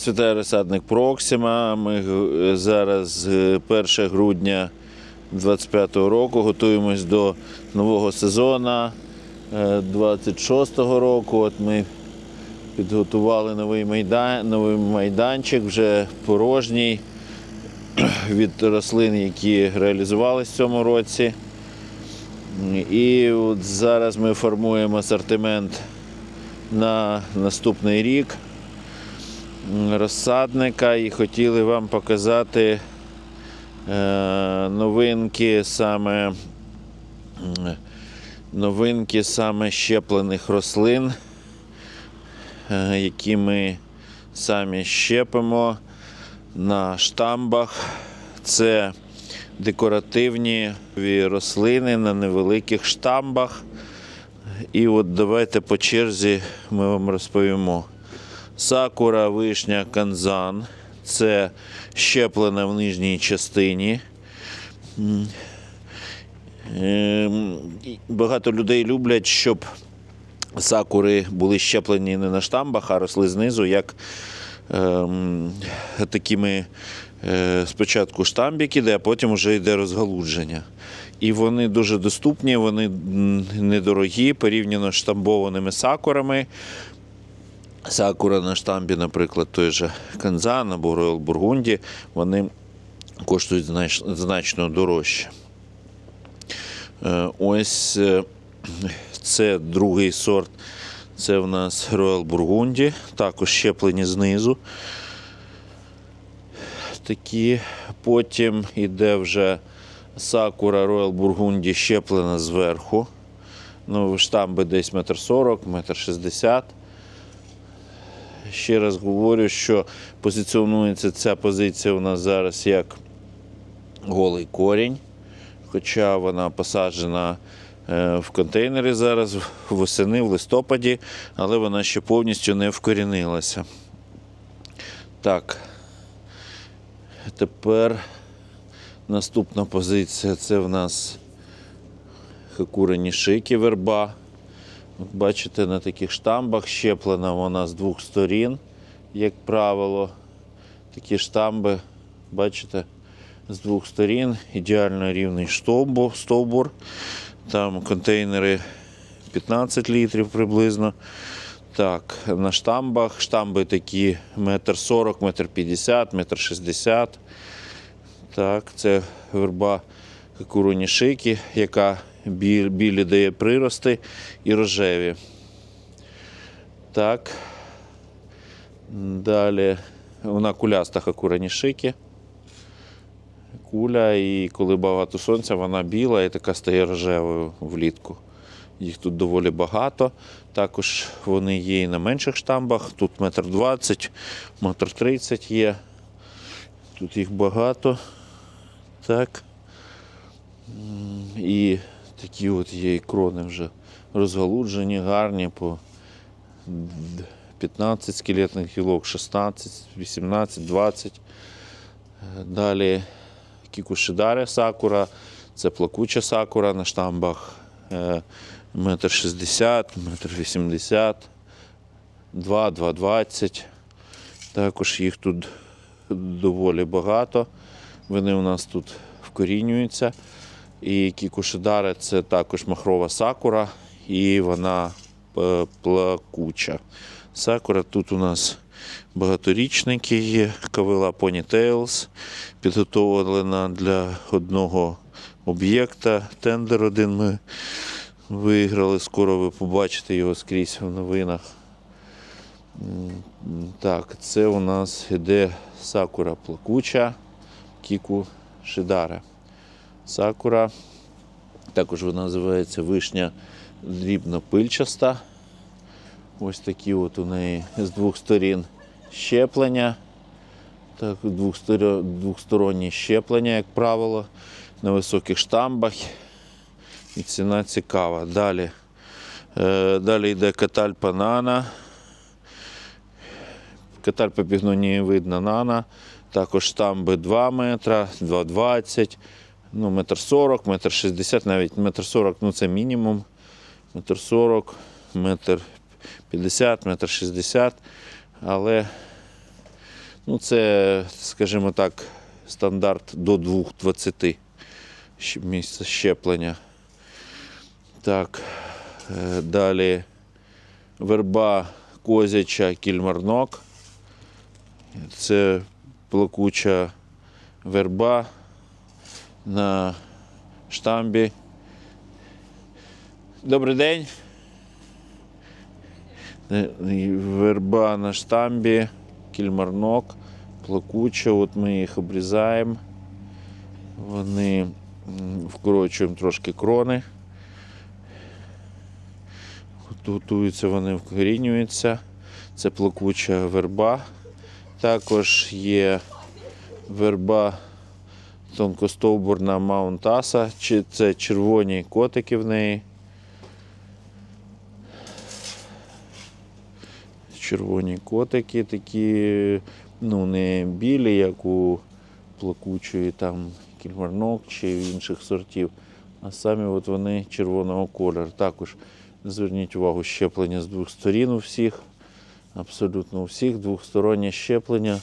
Святий розсадник Проксима. Ми е, зараз е, 1 грудня 2025 року готуємось до нового сезону 26-го року. От ми підготували новий, майдан, новий майданчик, вже порожній від рослин, які реалізувалися в цьому році. І от зараз ми формуємо асортимент на наступний рік розсадника і хотіли вам показати е, новинки саме новинки саме щеплених рослин, е, які ми самі щепимо на штамбах. Це декоративні рослини на невеликих штамбах. І от давайте по черзі ми вам розповімо. Сакура, вишня, канзан. Це щеплена в нижній частині. Ем, Багато людей люблять, щоб сакури були щеплені не на штамбах, а росли знизу, як ем, такими е, спочатку штамбік іде, а потім вже йде розгалудження. І вони дуже доступні, вони недорогі порівняно з штамбованими сакурами. Сакура на штамбі, наприклад, той же Канзан або Роял Бургунді, вони коштують знач- значно дорожче. Е, Ось е, це другий сорт. Це в нас Royal Burgundy, також щеплені знизу. Такі. Потім йде вже Сакура Royal Burgundy щеплена зверху. Ну, штамби десь метр сорок, метр шістдесят. Ще раз говорю, що позиціонується ця позиція у нас зараз як голий корінь, хоча вона посаджена е, в контейнери зараз восени, в листопаді, але вона ще повністю не вкорінилася. Так. Тепер наступна позиція це в нас хакурені шики верба. Бачите, на таких штамбах щеплена вона з двох сторін, як правило. Такі штамби, бачите, з двох сторін, ідеально рівний стовбур. Там контейнери 15 літрів приблизно. Так, на штамбах. Штамби такі метр сорок, метр п'ятдесят, метр шістдесят. Так, це верба кукуруні шики, яка біль- білі дає прирости і рожеві. Так. Далі вона куляста хакурані шики. Куля, і коли багато сонця, вона біла і така стає рожевою влітку. Їх тут доволі багато. Також вони є і на менших штамбах. Тут метр двадцять, метр тридцять є. Тут їх багато. Так. І такі от є крони вже розгалуджені, гарні по 15 скелетних гілок, 16, 18, 20. Е, Далі кікушидари сакура, це плакуча сакура на штамбах. е, Метр 60, метр 80, 2, 2,20. Також їх тут доволі багато. Вони у нас тут вкорінюються. І кікушидари це також махрова сакура, і вона е, плакуча. Сакура тут у нас багаторічники є, кавила Ponytails, підготовлена для одного об'єкта. Тендер один ми виграли. Скоро ви побачите його скрізь в новинах. Так, це у нас іде сакура плакуча, кіку шидара. Сакура. Також вона називається вишня дрібнопильчаста. Ось такі от у неї з двох сторін щеплення. Так, двохсторонні щеплення, як правило, на високих штамбах. І ціна цікава. Далі, е, далі йде катальпа нана. Катальпа пігнонієвидна нана. Також штамби 2 метра, 2,20, ну, метр 40, метр 60, навіть метр 40, ну це мінімум. Метр 40, метр 50, метр 60. Але Ну, це, скажімо так, стандарт до 2,20 щ- місце щеплення. Так, е, далі верба козяча кільмарнок. Це плакуча верба на штамбі. Добрий день. Е, Верба на штамбі, кільмарнок, плакуча. От ми їх обрізаємо. Вони вкорочуємо трошки крони. Готуються вони, вкорінюються. Це плакуча верба. Також є верба тонкостовбурна маунтаса, чи це червоні котики в неї. Червоні котики такі, ну, не білі, як у плакучої там кільмарнок чи інших сортів, а самі от вони червоного кольору. Також зверніть увагу, щеплення з двох сторін у всіх, абсолютно у всіх, двохстороннє щеплення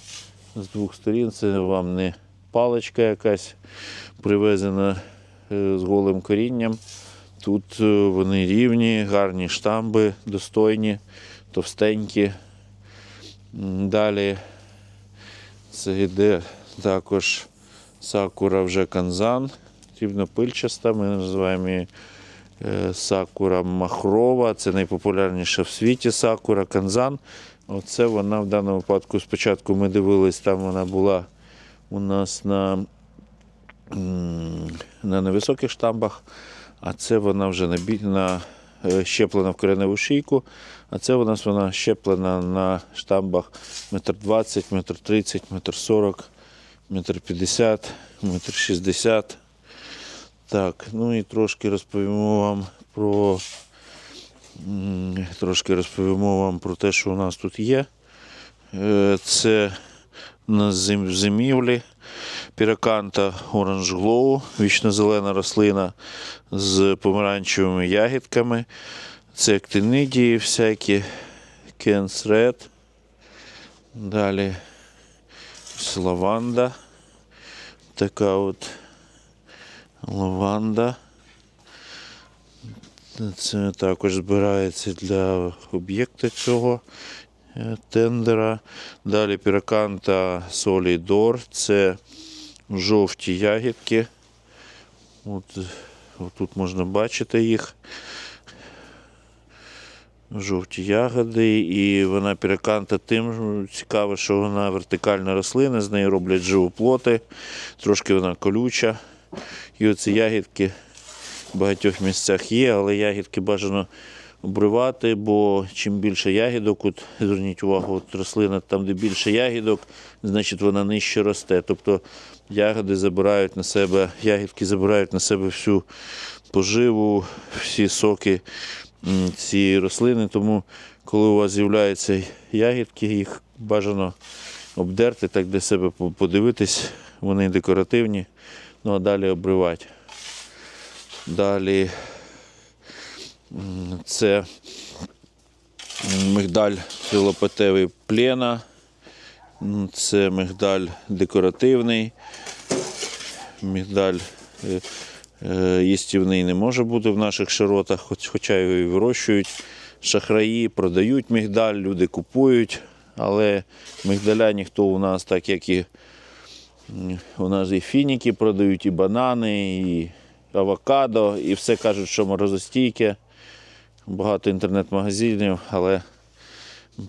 з двох сторін. Це вам не паличка якась привезена е, з голим корінням. Тут е, вони рівні, гарні штамби, достойні, товстенькі. Далі це йде також сакура вже канзан, рівнопильчаста. Ми називаємо її е, сакура махрова. Це найпопулярніша в світі сакура канзан. Оце вона в даному випадку спочатку ми дивились, там вона була у нас на, на невисоких штамбах, а це вона вже на, е, щеплена в кореневу шийку, а це у нас вона щеплена на штамбах метр 20, метр 30, метр 40, метр 50, метр 60. Так, ну і трошки розповімо вам про трошки розповімо вам про те, що у нас тут є. Е, Це на зимівлі піраканта Glow, вічно-зелена рослина з помаранчевими ягідками. Це актинидії всякі, Кенс Red. Далі лаванда. Така от лаванда. Це також збирається для об'єкта цього тендера. Далі піраканта Солідор. Це жовті ягідки. От, тут можна бачити їх. Жовті ягоди, і вона піраканта тим цікава, що вона вертикальна рослина, з неї роблять живоплоти, трошки вона колюча. І оці ягідки в багатьох місцях є, але ягідки бажано обривати, бо чим більше ягідок, от зверніть увагу, от рослина там, де більше ягідок, значить вона нижче росте. Тобто ягоди забирають на себе, ягідки забирають на себе всю поживу, всі соки цієї рослини. Тому, коли у вас з'являються ягідки, їх бажано обдерти, так для себе подивитись, вони декоративні, ну а далі обривати. Далі це мигдаль філопетевий плена. Це мигдаль декоративний. Мигдаль е, е, їстівний не може бути в наших широтах, хоча його і вирощують. Шахраї продають мигдаль, люди купують, але мигдаля ніхто у нас, так як і у нас і фініки продають, і банани, і авокадо, і все кажуть, що морозостійке. Багато інтернет-магазинів, але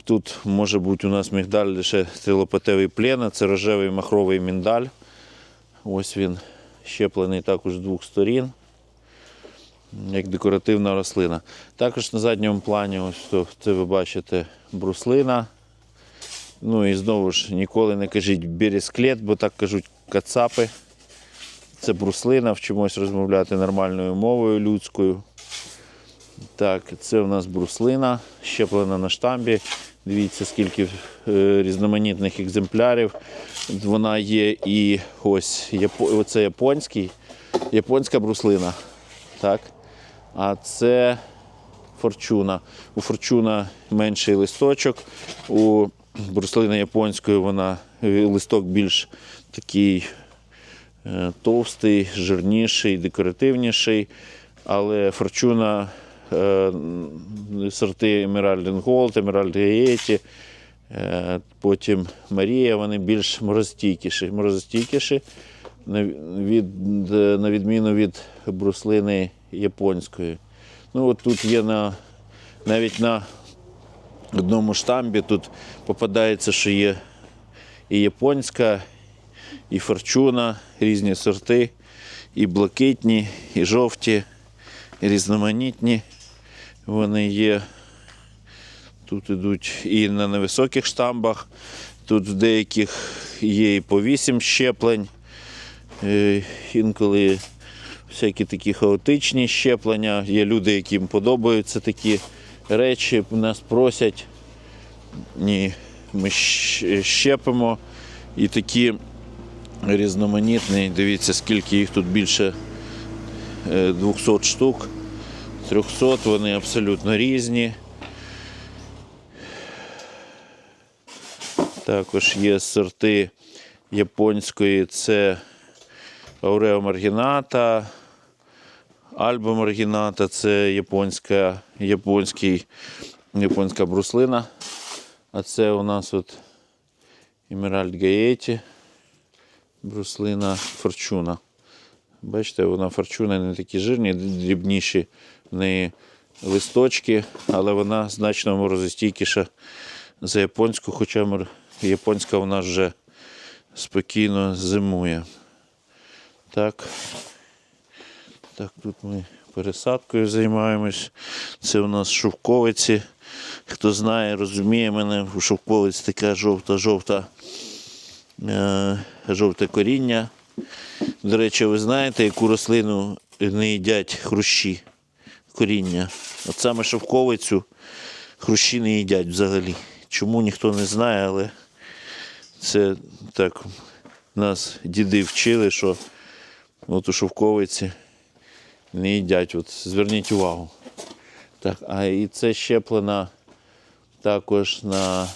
тут може бути у нас мігдаль лише стрілопетевий плена, це рожевий махровий міндаль. Ось він щеплений також з двох сторін, як декоративна рослина. Також на задньому плані, ось це ви бачите бруслина. Ну і знову ж ніколи не кажіть бересклет, бо так кажуть кацапи. Це бруслина, вчимось розмовляти нормальною мовою людською. Так, це у нас бруслина, щеплена на штамбі. Дивіться, скільки е, різноманітних екземплярів. Вона є і ось оце японський, японська бруслина. Так. А це форчуна. У форчуна менший листочок, у бруслини японської вона е, листок більш такий е, товстий, жирніший, декоративніший. Але форчуна сорти Emerald Gold, Emerald Gaeti, е, потім Марія, вони більш морозостійкіші. морозостійкіші від, на відміну від бруслини японської. Ну, от тут є на, навіть на одному штамбі тут попадається, що є і японська, і форчуна, різні сорти, і блакитні, і жовті, і різноманітні. Вони є. Тут ідуть і на невисоких штамбах, тут в деяких є і по 8 щеплень. Е, Інколи всякі такі хаотичні щеплення. Є люди, яким подобаються такі речі, нас просять. Ні, ми щепимо. І такі різноманітні, дивіться, скільки їх тут більше е, 200 штук. 300, вони абсолютно різні. Також є сорти японської, це Аурео Маргіната, Альба Маргіната це японська, японський, японська бруслина. А це у нас от Emerald Gaeti, бруслина Форчуна. Бачите, вона форчуна не такі жирні, дрібніші в неї листочки, але вона значно морозостійкіша за японську, хоча японська вона вже спокійно зимує. Так. Так, тут ми пересадкою займаємось. Це у нас шовковиці. Хто знає, розуміє мене, у шовковиці така жовта-жовта, е, жовте коріння. До речі, ви знаєте, яку рослину не їдять хрущі коріння. От саме шовковицю хрущі не їдять взагалі. Чому ніхто не знає, але це так нас діди вчили, що от у шовковиці не їдять. От зверніть увагу. Так, а і це щеплена також на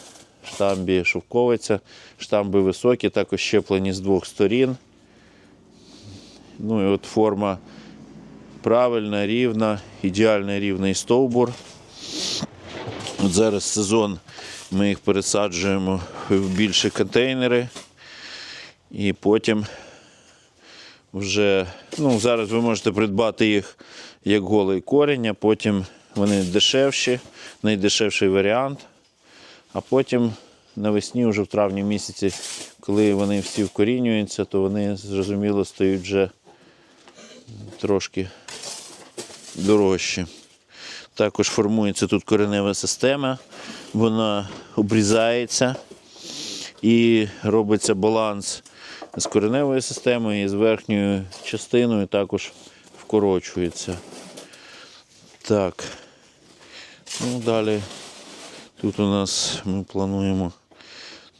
штамбі шовковиця. Штамби високі, також щеплені з двох сторін. Ну і от форма правильна, рівна, ідеально рівний стовбур. От зараз сезон ми їх пересаджуємо в більші контейнери. І потім вже, ну, зараз ви можете придбати їх як голий корінь, а потім вони дешевші, найдешевший варіант. А потім навесні, вже в травні місяці, коли вони всі вкорінюються, то вони зрозуміло стають вже трошки дорожчі. Також формується тут коренева система, вона обрізається і робиться баланс з кореневою системою і з верхньою частиною також вкорочується. Так. Ну, далі тут у нас ми плануємо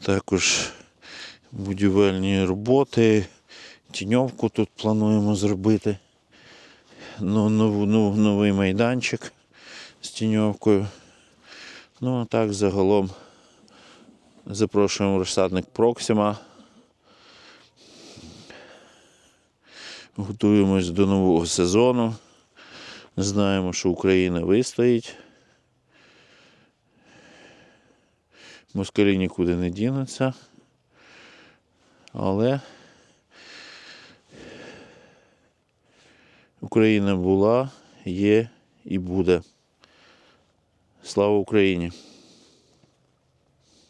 також будівельні роботи. Тіньовку тут плануємо зробити. Ну, нову, ну, новий майданчик з тіньовкою. Ну, а так загалом запрошуємо розсадник Проксима. Готуємось до нового сезону. Знаємо, що Україна вистоїть. Москалі нікуди не дінуться. Але Україна була, є і буде. Слава Україні!